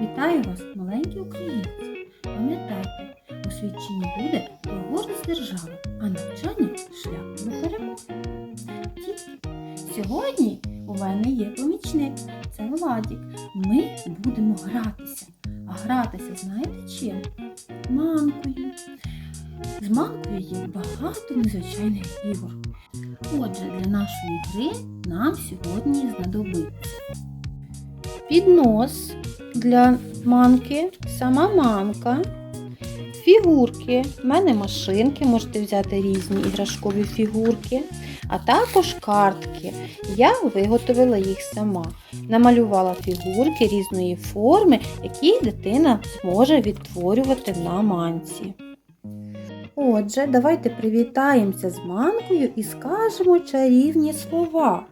Вітаю вас, маленькі українці! Пам'ятайте, освічені люди гордість держави, а навчання шлях до перемоги. Дітки, сьогодні у мене є помічник, це Владік. Ми будемо гратися. А гратися знаєте чим? Манкою. З манкою є багато незвичайних ігор. Отже, для нашої гри нам сьогодні знадобиться піднос для манки, сама манка, фігурки. У мене машинки, можете взяти різні іграшкові фігурки, а також картки. Я виготовила їх сама. Намалювала фігурки різної форми, які дитина зможе відтворювати на манці. Отже, давайте привітаємося з манкою і скажемо чарівні слова.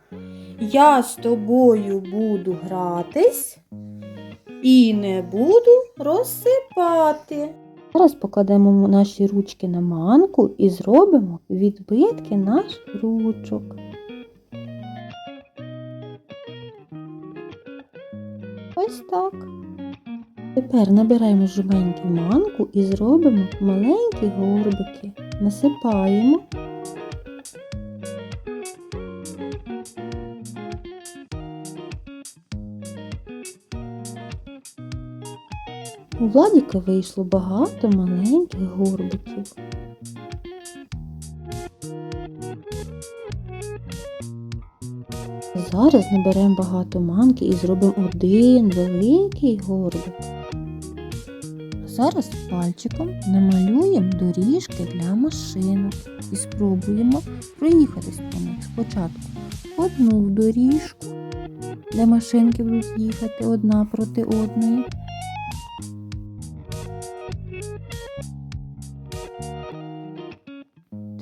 Я з тобою буду гратись і не буду розсипати. Зараз покладемо наші ручки на манку і зробимо відбитки наших ручок. Ось так. Тепер набираємо жменьки манку і зробимо маленькі горбики. Насипаємо. У Владіка вийшло багато маленьких горбиків. Зараз наберемо багато манки і зробимо один великий горбик. Зараз пальчиком намалюємо доріжки для машинок і спробуємо проїхатись по них спочатку одну доріжку, де машинки будуть їхати одна проти одної.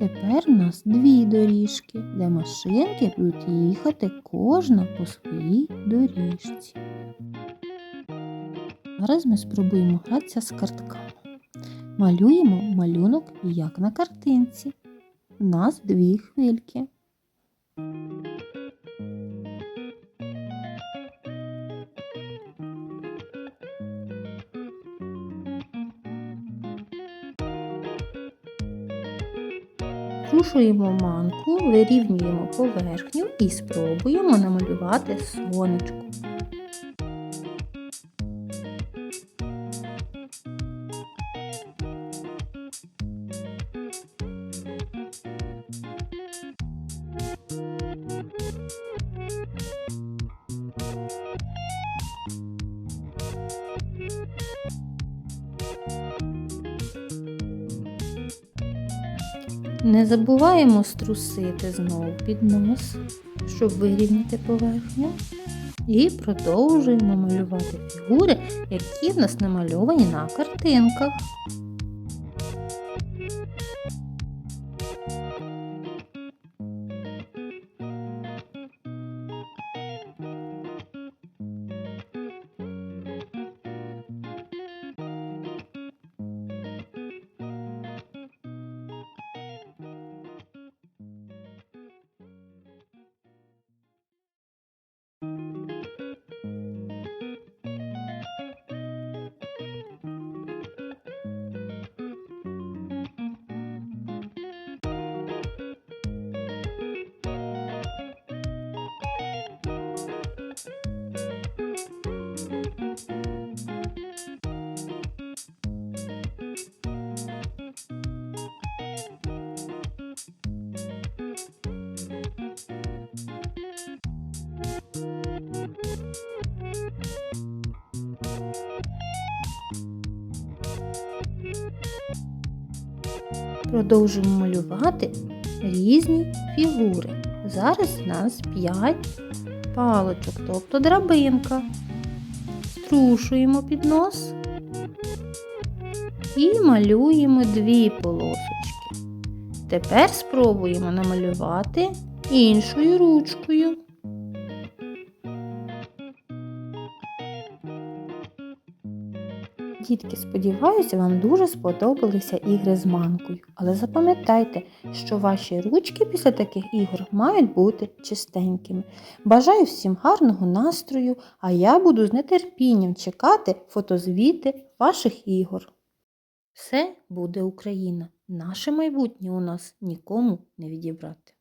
Тепер у нас дві доріжки, де машинки будуть їхати кожна по своїй доріжці. Зараз ми спробуємо гратися з картками. Малюємо малюнок як на картинці. У нас дві хвильки. Трушуємо манку, вирівнюємо поверхню і спробуємо намалювати сонечко. Не забуваємо струсити знову під нос, щоб вирівняти поверхню. І продовжуємо малювати фігури, які в нас намальовані на картинках. Продовжуємо малювати різні фігури. Зараз у нас 5 палочок, тобто драбинка. Струшуємо під нос і малюємо дві полосочки. Тепер спробуємо намалювати іншою ручкою. Дітки, сподіваюся, вам дуже сподобалися ігри з манкою. Але запам'ятайте, що ваші ручки після таких ігор мають бути чистенькими. Бажаю всім гарного настрою, а я буду з нетерпінням чекати фотозвіти ваших ігор. Все буде Україна. Наше майбутнє у нас нікому не відібрати.